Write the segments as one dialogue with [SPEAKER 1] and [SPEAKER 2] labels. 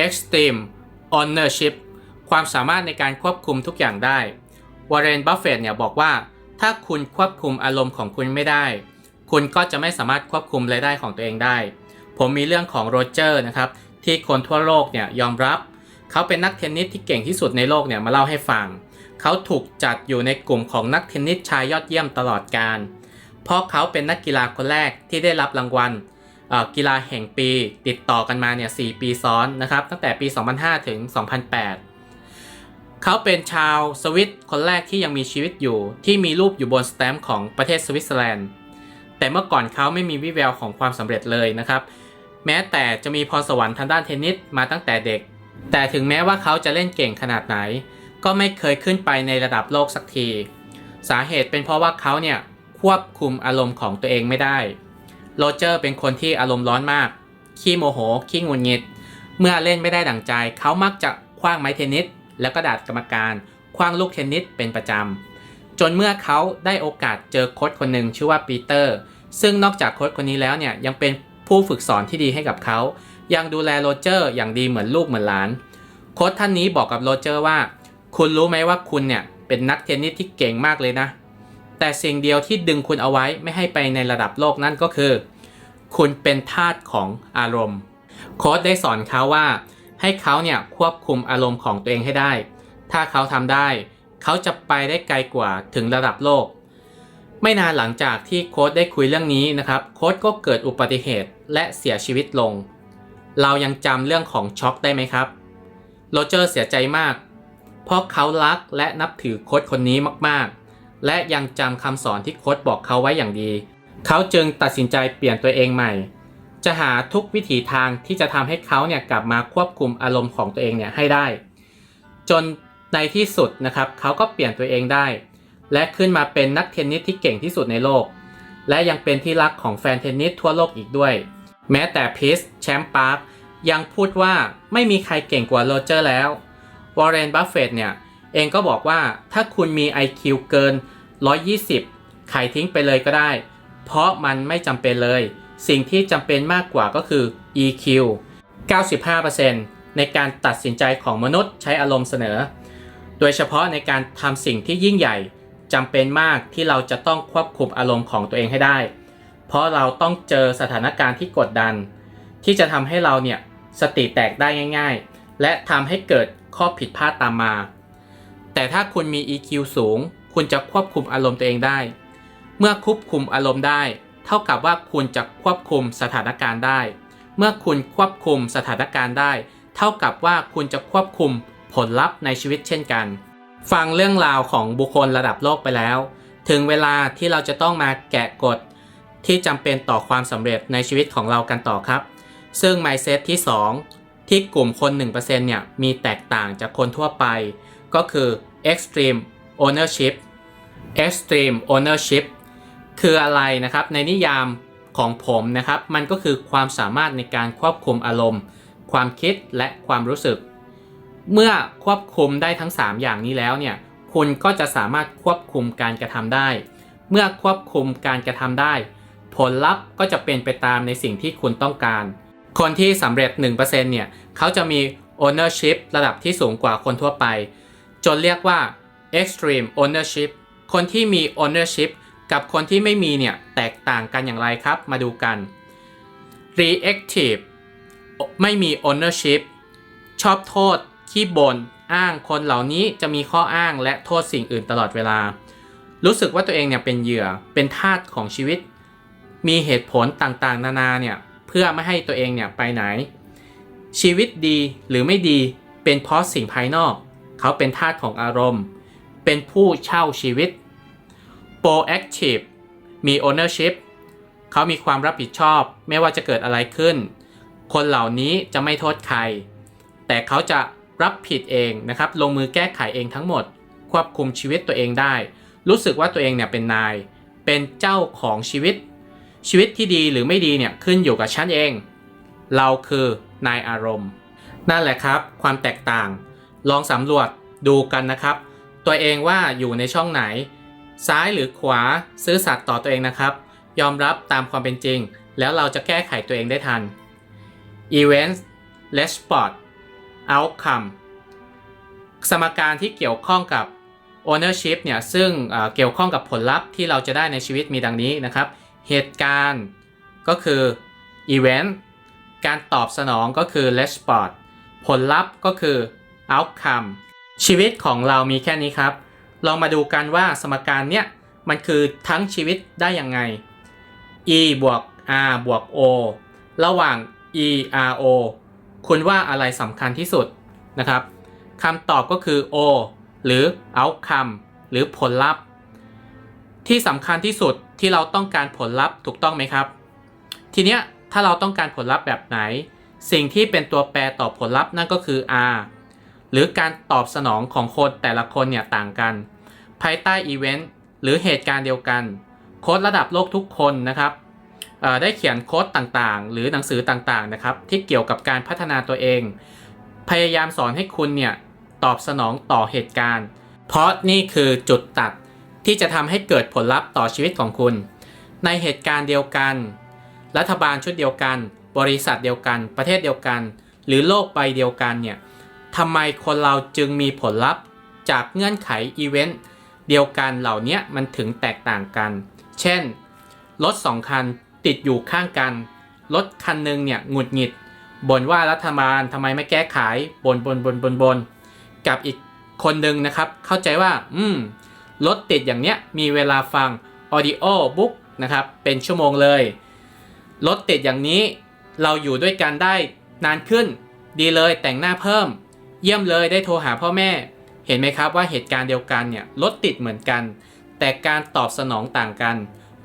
[SPEAKER 1] Extreme Ownership ความสามารถในการควบคุมทุกอย่างได้ วอร์เรน บัฟเฟตเนี่ยบอกว่า ถ้าคุณควบคุมอารมณ์ของคุณไม่ได้ คุณก็จะไม่สามารถควบคุมรายได้ของตัวเองได้ ผมมีเรื่องของโรเจอร์นะครับ ที่คนทั่วโลกเนี่ยยอมรับ เขาเป็นนักเทนนิสที่เก่งที่สุดในโลกเนี่ยมาเล่าให้ฟัง เขาถูกจัดอยู่ในกลุ่มของนักเทนนิสชายยอดเยี่ยมตลอดการเพราะเขาเป็นนักกีฬาคนแรกที่ได้รับรางวัล กีฬาแห่งปีติดต่อกันมาเนี่ย4ปีซ้อนนะครับตั้งแต่ปี 2005 ถึง 2008 เขาเป็นชาวสวิตคนแรกที่ยังมีชีวิตอยู่ ที่มีรูปอยู่บนสแตมป์ของประเทศสวิตเซอร์แลนด์ แต่เมื่อก่อนเขาไม่มีวิแววของความสำเร็จเลยนะครับ แม้แต่จะมีพรสวรรค์ทางด้านเทนนิสมาตั้งแต่เด็ก แต่ถึงแม้ว่าเขาจะเล่นเก่งขนาดไหน ก็ไม่เคยขึ้นไปในระดับโลกสักที สาเหตุเป็นเพราะว่าเขาเนี่ยควบคุมอารมณ์ของตัวเองไม่ได้ โรเจอร์เป็นคนที่อารมณ์ร้อนมาก ขี้โมโห ขี้งุดหงิด เมื่อเล่นไม่ได้ดั่งใจ เขามักจะคว้างไม้เทนนิส แล้วก็ด่ากรรมการ คว้างลูกเทนนิสเป็นประจำ จนเมื่อเขาได้โอกาสเจอโค้ชคนหนึ่งชื่อว่าปีเตอร์ ซึ่งนอกจากโค้ชคนนี้แล้วเนี่ยยังเป็นผู้ฝึกสอนที่ดีให้กับเขา ยังดูแลโรเจอร์อย่างดีเหมือนลูกเหมือนหลาน โค้ชท่านนี้บอกกับโรเจอร์ว่า คุณรู้ไหมว่าคุณเนี่ยเป็นนักเทนนิสที่เก่งมากเลยนะ แต่สิ่งเดียวที่ดึงคุณเอาไว้ไม่ให้ไปในระดับโลกนั่นก็คือ คุณเป็นทาสของอารมณ์ โค้ชได้สอนเขาว่า ให้เขาเนี่ยควบคุมอารมณ์ของตัวเองให้ได้ ถ้าเขาทำได้ เขาจะไปได้ไกลกว่าถึงระดับโลก ไม่นานหลังจากที่โค้ชได้คุยเรื่องนี้นะครับ โค้ชก็เกิดอุบัติเหตุและเสียชีวิตลง เรายังจำเรื่องของช็อกได้ไหมครับ โรเจอร์เสียใจมาก เพราะเขารักและนับถือโค้ชคนนี้มากๆ และยังจำคำสอนที่โค้ชบอกเขาไว้อย่างดี เขาจึงตัดสินใจเปลี่ยนตัวเองใหม่ จะหาทุกวิถีทางที่จะทำให้เขาเนี่ยกลับมาควบคุมอารมณ์ของตัวเองเนี่ยให้ได้ จนในที่สุดนะครับเขาก็เปลี่ยนตัวเองได้ และขึ้นมาเป็นนักเทนนิสที่เก่งที่สุดในโลก และยังเป็นที่รักของแฟนเทนนิสทั่วโลกอีกด้วย แม้แต่พีชแชมป์ปาร์คยังพูดว่าไม่มีใครเก่งกว่าโรเจอร์แล้ววอร์เรนบัฟเฟตเนี่ยเองก็บอกว่าถ้าคุณมี IQ เกิน 120 ขายทิ้งไปเลยก็ได้ เพราะมันไม่จำเป็นเลย สิ่งที่จำเป็นมากกว่าก็คือ EQ 95%ในการตัดสินใจของมนุษย์ใช้อารมณ์เสนอ โดยเฉพาะในการทำสิ่งที่ยิ่งใหญ่จำเป็นมากที่เราจะต้องควบคุมอารมณ์ของตัวเองให้ได้ เพราะเราต้องเจอสถานการณ์ที่กดดัน ที่จะทำให้เราเนี่ยสติแตกได้ง่าย ๆ และทำให้เกิดข้อผิดพลาดตามมา แต่ถ้าคุณมี EQ สูง คุณจะควบคุมอารมณ์ตัวเองได้ เมื่อควบคุมอารมณ์ได้ เท่ากับว่าคุณจะควบคุมสถานการณ์ได้ เมื่อคุณควบคุมสถานการณ์ได้ เท่ากับว่าคุณจะควบคุมผลลัพธ์ในชีวิตเช่นกัน ฟังเรื่องราวของบุคคลระดับโลกไปแล้ว ถึงเวลาที่เราจะต้องมาแกะกฎที่จำเป็นต่อความสำเร็จในชีวิตของเรากันต่อครับ ซึ่ง mindset ที่ 2 ที่กลุ่มคน 1%เนี่ยมีแตกต่างจากคนทั่วไป ก็คือ extreme ownership extreme ownership คืออะไรนะครับ ในนิยามของผมนะครับ มันก็คือความสามารถในการควบคุมอารมณ์ ความคิดและความรู้สึก เมื่อควบคุมได้ทั้ง 3 อย่างนี้แล้วเนี่ยคุณก็จะสามารถควบคุมการกระทำได้ เมื่อควบคุมการกระทำได้ ผลลัพธ์ก็จะเป็นไปตามในสิ่งที่คุณต้องการ คนที่สำเร็จ 1%เนี่ยเขาจะมี ownership ระดับที่สูงกว่าคนทั่วไป จนเรียกว่า extreme ownership คนที่มี ownership กับคนที่ไม่มีเนี่ยแตกต่างกันอย่างไรครับ มาดูกัน reactive ไม่มี ownership ชอบโทษขี้บ่นอ้างคนเหล่านี้จะมีข้ออ้างและโทษสิ่งอื่นตลอดเวลา รู้สึกว่าตัวเองเนี่ยเป็นเหยื่อเป็นทาสของชีวิต มีเหตุผลต่างๆ นานาเนี่ยเพื่อไม่ให้ตัวเองเนี่ยไปไหน ชีวิตดีหรือไม่ดีเป็นเพราะสิ่งภายนอก เขาเป็นทาสของอารมณ์ เป็นผู้เช่าชีวิต proactive มี ownership เขามีความรับผิดชอบไม่ว่าจะเกิดอะไรขึ้น คนเหล่านี้จะไม่โทษใคร แต่เขาจะรับผิดเองนะครับ ลงมือแก้ไขเองทั้งหมด ควบคุมชีวิตตัวเองได้ รู้สึกว่าตัวเองเนี่ยเป็นนาย เป็นเจ้าของชีวิต ชีวิตที่ดีหรือไม่ดีเนี่ยขึ้นอยู่กับฉันเอง เราคือนายอารมณ์ นั่นแหละครับ ความแตกต่าง ลองสำรวจดูกันนะครับ ตัวเองว่าอยู่ในช่องไหน ซ้ายหรือขวาซื้อสัตย์ต่อตัวเองนะครับ ยอมรับตามความเป็นจริง แล้วเราจะแก้ไขตัวเองได้ทัน Events Respond outcome สมการที่เกี่ยวข้องกับ ownership เนี่ยซึ่งเเกี่ยวข้องกับผลลัพธ์ที่เราจะได้ในชีวิตมีดังนี้นะครับ เหตุการณ์ก็คือ event การตอบสนองก็คือ response ผลลัพธ์ก็คือ outcome ชีวิตของเรามีแค่นี้ครับ ลองมาดูกันว่าสมการเนี้ยมันคือทั้งชีวิตได้ยังไง e บวก r บวก o ระหว่าง e r o คุณว่าอะไรสำคัญที่สุดนะครับคำตอบก็คือ o หรือ outcome หรือผลลัพธ์ ที่สำคัญที่สุดที่เราต้องการผลลัพธ์ถูกต้องไหมครับ ทีเนี้ยถ้าเราต้องการผลลัพธ์แบบไหน สิ่งที่เป็นตัวแปรต่อผลลัพธ์นั่นก็คือ r หรือการตอบสนองของคนแต่ละคนเนี่ยต่างกัน ภายใต้อีเวนต์หรือเหตุการณ์เดียวกัน โค้ดระดับโลกทุกคนนะครับได้เขียนโค้ดต่างๆ หรือหนังสือต่างๆนะครับที่เกี่ยวกับการพัฒนาตัวเอง พยายามสอนให้คุณเนี่ยตอบสนองต่อเหตุการณ์ เพราะนี่คือจุดตัดที่จะทำให้เกิดผลลัพธ์ต่อชีวิตของคุณ ในเหตุการณ์เดียวกัน รัฐบาลชุดเดียวกัน บริษัทเดียวกัน ประเทศเดียวกัน หรือโลกใบเดียวกันเนี่ย ทำไมคนเราจึงมีผลลัพธ์จากเงื่อนไขอีเวนต์เดียวกันเหล่านี้มันถึงแตกต่างกัน เช่น รถสองคันติดอยู่ข้างกัน รถคันหนึ่งเนี่ยหงุดหงิดบ่นว่ารัฐบาลทำไมไม่แก้ไขบนบนบนบนบนกับอีกคนหนึ่งนะครับ เข้าใจว่า อืม รถติดอย่างเนี้ย มีเวลาฟัง audio book นะครับ เป็นชั่วโมงเลย รถติดอย่างนี้ เราอยู่ด้วยกันได้นานขึ้นดีเลยแต่งหน้าเพิ่ม เยี่ยมเลยได้โทรหาพ่อแม่ เห็นไหมครับว่าเหตุการณ์เดียวกันเนี่ยรถติดเหมือนกัน แต่การตอบสนองต่างกัน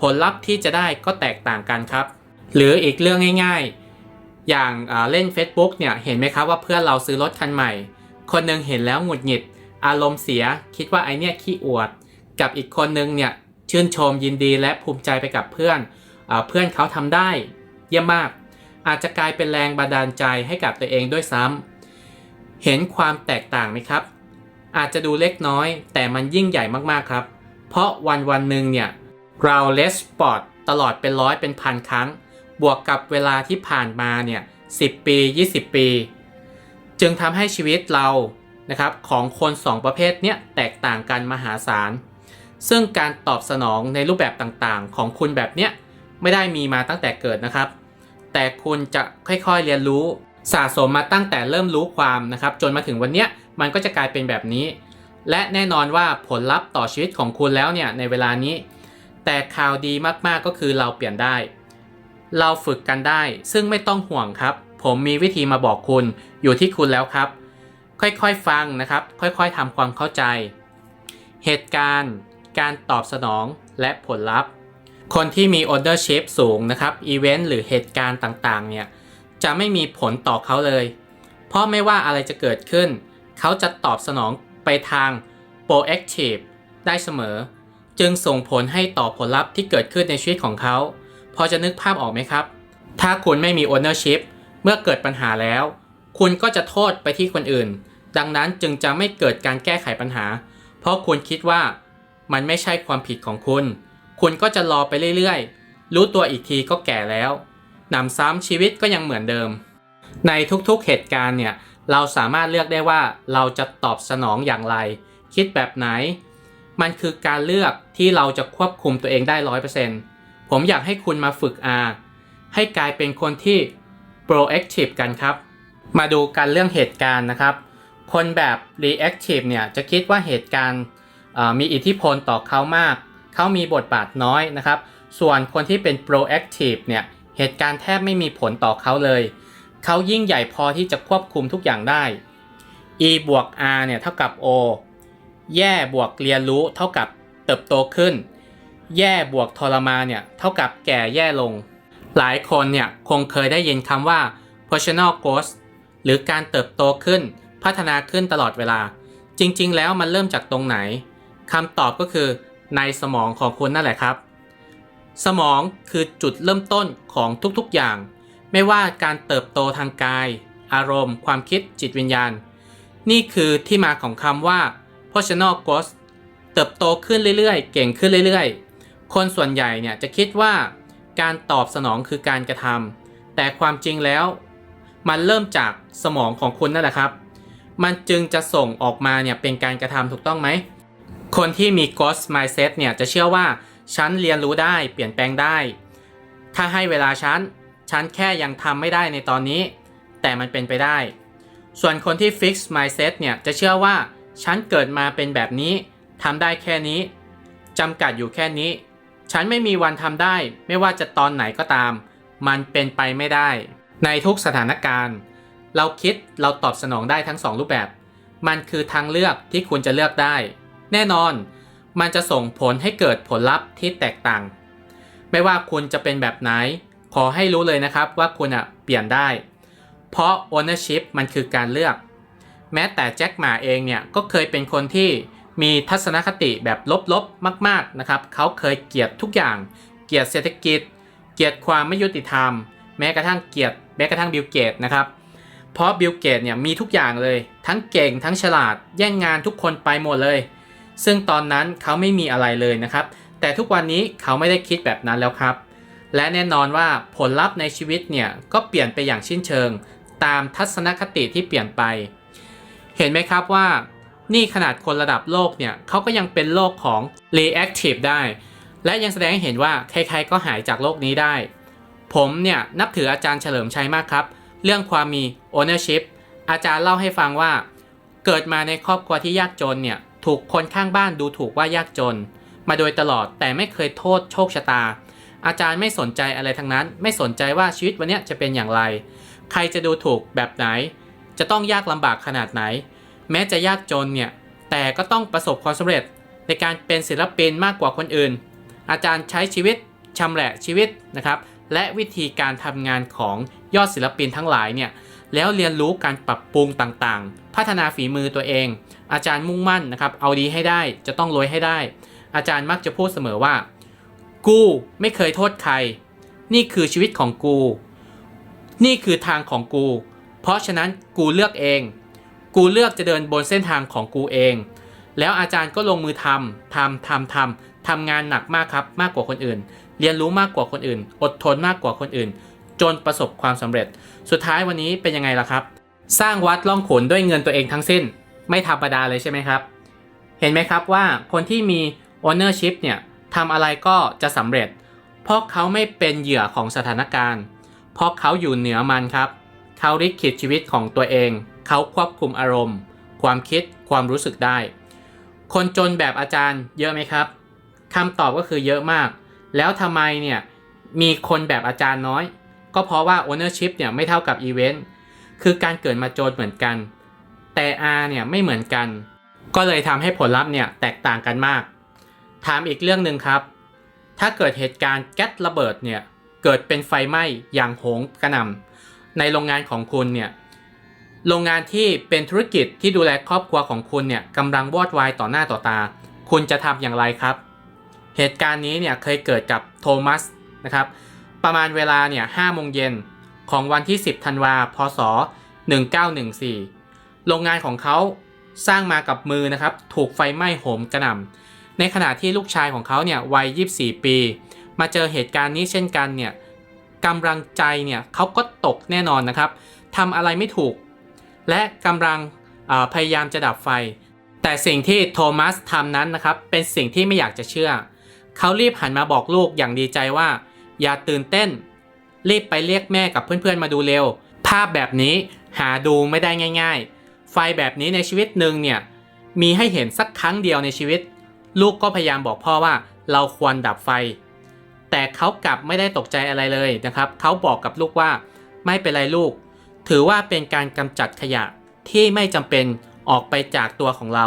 [SPEAKER 1] ผลลัพธ์ที่จะได้ก็แตกต่างกันครับ หรืออีกเรื่องง่าย ๆ อย่างเล่น Facebook เนี่ยเห็นไหมครับว่าเพื่อนเราซื้อรถคันใหม่ คนหนึงเห็นแล้วหงุดหงิด อารมณ์เสีย คิดว่าไอเนี่ยขี้อวด กับอีกคนนึงเนี่ยชื่นชมยินดีและภูมิใจไปกับเพื่อนอเพื่อนเขาทำได้ เยี่ยมมาก อาจจะกลายเป็นแรงบันดาลใจให้กับตัวเองด้วยซ้ำ เห็นความแตกต่างไหมครับ อาจจะดูเล็กน้อย แต่มันยิ่งใหญ่มากๆครับ เพราะวันวันหนึ่งเนี่ยเราเลสปอร์ตตลอดเป็นร้อยเป็นพันครั้ง บวกกับเวลาที่ผ่านมาเนี่ย10 ปี 20 ปี จึงทำให้ชีวิตเรานะครับของคน 2 ประเภทเนี้ยแตกต่างกันมหาศาล ซึ่งการตอบสนองในรูปแบบต่างๆ ของคุณแบบเนี้ยไม่ได้มีมาตั้งแต่เกิดนะครับ แต่คุณจะค่อยๆเรียนรู้ สะสมมาตั้งแต่เริ่มรู้ความนะครับ จนมาถึงวันเนี้ยมันก็จะกลายเป็นแบบนี้ และแน่นอนว่าผลลัพธ์ต่อชีวิตของคุณแล้วเนี่ยในเวลานี้ แต่ข่าวดีมากๆก็คือเราเปลี่ยนได้ เราฝึกกันได้ ซึ่งไม่ต้องห่วงครับ ผมมีวิธีมาบอกคุณอยู่ที่คุณแล้วครับ ค่อยๆฟังนะครับ ค่อยๆทำความเข้าใจ เหตุการณ์ การตอบสนองและผลลัพธ์ คนที่มี ownership สูงนะครับอีเวนต์หรือเหตุการณ์ต่างๆเนี่ย จะไม่มีผลต่อเขาเลย เพราะไม่ว่าอะไรจะเกิดขึ้น เขาจะตอบสนองไปทาง proactive ได้เสมอ จึงส่งผลให้ต่อผลลัพธ์ที่เกิดขึ้นในชีวิตของเขา พอจะนึกภาพออกไหมครับ ถ้าคุณไม่มี ownership เมื่อเกิดปัญหาแล้ว คุณก็จะโทษไปที่คนอื่น ดังนั้นจึงจะไม่เกิดการแก้ไขปัญหา เพราะคุณคิดว่ามันไม่ใช่ความผิดของคุณ คุณก็จะรอไปเรื่อยๆ รู้ตัวอีกทีก็แก่แล้ว หนำซ้ำชีวิตก็ยังเหมือนเดิม ในทุกๆเหตุการณ์เนี่ยเราสามารถเลือกได้ว่าเราจะตอบสนองอย่างไร คิดแบบไหน มันคือการเลือกที่เราจะควบคุมตัวเองได้ร้อยเปอร์เซ็นต์ผมอยากให้คุณมาฝึก R ให้กลายเป็นคนที่ proactive กันครับ มาดูกันเรื่องเหตุการณ์นะครับ คนแบบ reactive เนี่ยจะคิดว่าเหตุการณ์มีอิทธิพลต่อเขามาก เขามีบทบาทน้อยนะครับ ส่วนคนที่เป็น proactive เนี่ยเเหตุการณ์แทบไม่มีผลต่อเขาเลย เขายิ่งใหญ่พอที่จะควบคุมทุกอย่างได้ e บวก r เนี่ยเท่ากับ o แย่บวกเรียนรู้เท่ากับเติบโตขึ้น แย่บวกทรมานเนี่ยเท่ากับแก่แย่ลง หลายคนเนี่ยคงเคยได้ยินคำว่า personal growth หรือการเติบโตขึ้น พัฒนาขึ้นตลอดเวลา จริงๆ แล้วมันเริ่มจากตรงไหนคำตอบก็คือในสมองของคุณนั่นแหละครับ สมองคือจุดเริ่มต้นของทุกๆอย่าง ไม่ว่าการเติบโตทางกาย อารมณ์ ความคิดจิตวิญญาณ นี่คือที่มาของคำว่า personal growth เติบโตขึ้นเรื่อยๆ เก่งขึ้นเรื่อยๆ คนส่วนใหญ่เนี่ยจะคิดว่าการตอบสนองคือการกระทำแต่ความจริงแล้ว มันเริ่มจากสมองของคุณนั่นแหละครับ มันจึงจะส่งออกมาเนี่ยเป็นการกระทำถูกต้องไหม คนที่มี ghost mindset เนี่ยจะเชื่อว่า ฉันเรียนรู้ได้เปลี่ยนแปลงได้ ถ้าให้เวลาฉัน ฉันแค่ยังทำไม่ได้ในตอนนี้ แต่มันเป็นไปได้ ส่วนคนที่ fix mindset เนี่ยจะเชื่อว่า ฉันเกิดมาเป็นแบบนี้ทำได้แค่นี้จำกัดอยู่แค่นี้ ฉันไม่มีวันทำได้ ไม่ว่าจะตอนไหนก็ตาม มันเป็นไปไม่ได้ ในทุกสถานการณ์ เราคิดเราตอบสนองได้ทั้งสองรูปแบบ มันคือทางเลือกที่คุณจะเลือกได้ แน่นอน มันจะส่งผลให้เกิดผลลัพธ์ที่แตกต่าง ไม่ว่าคุณจะเป็นแบบไหน ขอให้รู้เลยนะครับว่าคุณอะเปลี่ยนได้ เพราะ ownership มันคือการเลือก แม้แต่แจ็คหมาเองเนี่ยก็เคยเป็นคนที่มีทัศนคติแบบลบๆมาก ๆนะครับ เขาเคยเกลียดทุกอย่าง เกลียดเศรษฐกิจ เกลียดความไม่ยุติธรรม แม้กระทั่งเกลียดแม้กระทั่งบิลเกตนะครับเพราะบิลเกตเนี่ยมีทุกอย่างเลย ทั้งเก่งทั้งฉลาดแย่งงานทุกคนไปหมดเลย ซึ่งตอนนั้นเขาไม่มีอะไรเลยนะครับ แต่ทุกวันนี้เขาไม่ได้คิดแบบนั้นแล้วครับ และแน่นอนว่าผลลัพธ์ในชีวิตเนี่ยก็เปลี่ยนไปอย่างสิ้นเชิง ตามทัศนคติที่เปลี่ยนไป เห็นไหมครับว่านี่ขนาดคนระดับโลกเนี่ยเขาก็ยังเป็นโลกของ reactive ได้ และยังแสดงให้เห็นว่าใครๆก็หายจากโลกนี้ได้ ผมเนี่ยนับถืออาจารย์เฉลิมชัยมากครับ เรื่องความมี ownership อาจารย์เล่าให้ฟังว่า เกิดมาในครอบครัวที่ยากจนเนี่ย ถูกคนข้างบ้านดูถูกว่ายากจน มาโดยตลอดแต่ไม่เคยโทษโชคชะตา อาจารย์ไม่สนใจอะไรทั้งนั้น ไม่สนใจว่าชีวิตวันนี้จะเป็นอย่างไร ใครจะดูถูกแบบไหน จะต้องยากลำบากขนาดไหน แม้จะยากจนเนี่ยแต่ก็ต้องประสบความสำเร็จในการเป็นศิลปินมากกว่าคนอื่น อาจารย์ใช้ชีวิตชำแหละชีวิตนะครับและวิธีการทำงานของยอดศิลปินทั้งหลายเนี่ย แล้วเรียนรู้การปรับปรุงต่างๆ พัฒนาฝีมือตัวเอง อาจารย์มุ่งมั่นนะครับ เอาดีให้ได้จะต้องรวยให้ได้ อาจารย์มักจะพูดเสมอว่า กูไม่เคยโทษใคร นี่คือชีวิตของกู นี่คือทางของกู เพราะฉะนั้นกูเลือกเอง กูเลือกจะเดินบนเส้นทางของกูเอง แล้วอาจารย์ก็ลงมือทำทำทำทำทำงานหนักมากครับ มากกว่าคนอื่น เรียนรู้มากกว่าคนอื่น อดทนมากกว่าคนอื่น จนประสบความสำเร็จ สุดท้ายวันนี้เป็นยังไงล่ะครับ สร้างวัดล่องขุนด้วยเงินตัวเองทั้งสิ้น ไม่ธรรมดาเลยใช่ไหมครับ เห็นไหมครับว่าคนที่มี ownership เนี่ยทำอะไรก็จะสำเร็จ เพราะเขาไม่เป็นเหยื่อของสถานการณ์ เพราะเขาอยู่เหนือมันครับ เขาริขิตชีวิตของตัวเอง เขาควบคุมอารมณ์ ความคิด ความรู้สึกได้ คนจนแบบอาจารย์เยอะไหมครับคำตอบก็คือเยอะมาก แล้วทำไมเนี่ยมีคนแบบอาจารย์น้อย ก็เพราะว่า ownership เนี่ยไม่เท่ากับ event คือการเกิดมาโจนเหมือนกัน แต่ R เนี่ยไม่เหมือนกัน ก็เลยทำให้ผลลัพธ์เนี่ยแตกต่างกันมาก ถามอีกเรื่องหนึ่งครับ ถ้าเกิดเหตุการณ์แก๊สระเบิดเนี่ยเกิดเป็นไฟไหม้อย่างโหงกระหน่ำในโรงงานของคุณเนี่ยโรงงานที่เป็นธุรกิจที่ดูแลครอบครัวของคุณเนี่ยกำลังวอดวายต่อหน้าต่อตา คุณจะทำอย่างไรครับ เหตุการณ์นี้เนี่ยเคยเกิดกับโทมัสนะครับ ประมาณเวลาเนี่ย5โมงเย็นของวันที่ 10ธันวาพศ 1914 โรงงานของเขาสร้างมากับมือนะครับ ถูกไฟไหม้โหมกระหน่ำในขณะที่ลูกชายของเขาเนี่ยวัย 24 ปี มาเจอเหตุการณ์นี้เช่นกันเนี่ยกำลังใจเนี่ยเขาก็ตกแน่นอนนะครับทำอะไรไม่ถูก และกำลังพยายามจะดับไฟ แต่สิ่งที่โทมัสทำนั้นนะครับ เป็นสิ่งที่ไม่อยากจะเชื่อ เขารีบหันมาบอกลูกอย่างดีใจว่า อย่าตื่นเต้น รีบไปเรียกแม่กับเพื่อนๆมาดูเร็ว ภาพแบบนี้หาดูไม่ได้ง่าย ๆ ไฟแบบนี้ในชีวิตหนึ่งเนี่ยมีให้เห็นสักครั้งเดียวในชีวิต ลูกก็พยายามบอกพ่อว่าเราควรดับไฟ แต่เขากลับไม่ได้ตกใจอะไรเลยนะครับเขาบอกกับลูกว่า ไม่เป็นไรลูก ถือว่าเป็นการกำจัดขยะที่ไม่จำเป็นออกไปจากตัวของเรา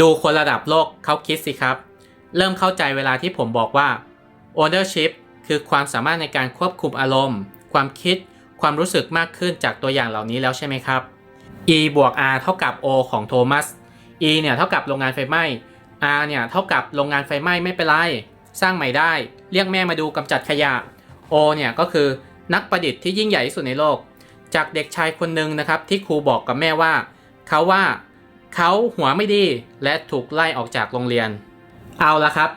[SPEAKER 1] ดูคนระดับโลกเขาคิดสิครับ เริ่มเข้าใจเวลาที่ผมบอกว่า ownership คือความสามารถในการควบคุมอารมณ์ ความคิด ความรู้สึกมากขึ้นจากตัวอย่างเหล่านี้แล้วใช่ไหมครับ E บวก R เท่ากับ O ของโทมัส E เนี่ยเท่ากับโรงงานไฟไหม้ R เนี่ยเท่ากับโรงงานไฟไหม้ไม่เป็นไร สร้างใหม่ได้ เรียกแม่มาดูกำจัดขยะ O เนี่ยก็คือนักประดิษฐ์ที่ยิ่งใหญ่ที่สุดในโลก จากเด็กชายคนหนึ่งนะครับที่ครูบอกกับแม่ว่า เขาว่าเขาหัวไม่ดีและถูกไล่ออกจากโรงเรียน เอาละครับ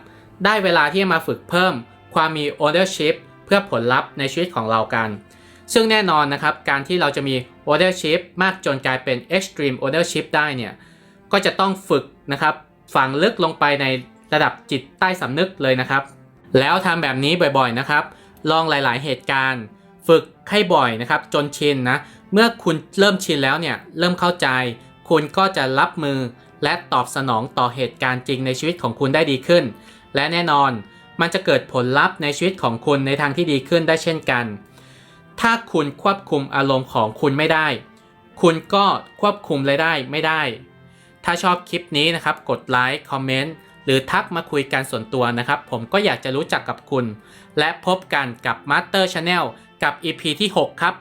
[SPEAKER 1] ได้เวลาที่จะมาฝึกเพิ่ม ความมี ownership เพื่อผลลัพธ์ในชีวิตของเรากัน ซึ่งแน่นอนนะครับ การที่เราจะมี ownership มากจนกลายเป็น extreme ownership ได้เนี่ย ก็จะต้องฝึกนะครับฝังลึกลงไปในระดับจิตใต้สำนึกเลยนะครับ แล้วทำแบบนี้บ่อยๆนะครับ ลองหลายๆเหตุการณ์ ฝึกให้บ่อยนะครับ จนชินนะ เมื่อคุณเริ่มชินแล้วเนี่ย เริ่มเข้าใจ คุณก็จะรับมือและตอบสนองต่อเหตุการณ์จริงในชีวิตของคุณได้ดีขึ้น และแน่นอน มันจะเกิดผลลัพธ์ในชีวิตของคุณในทางที่ดีขึ้นได้เช่นกัน ถ้าคุณควบคุมอารมณ์ของคุณไม่ได้ คุณก็ควบคุมรายได้ไม่ได้ ถ้าชอบคลิปนี้นะครับ กดไลค์ คอมเมนต์ หรือทักมาคุยกันส่วนตัวนะครับ ผมก็อยากจะรู้จักกับคุณ และพบกันกับ Master Channel กับ EP ที่ 6 ครับ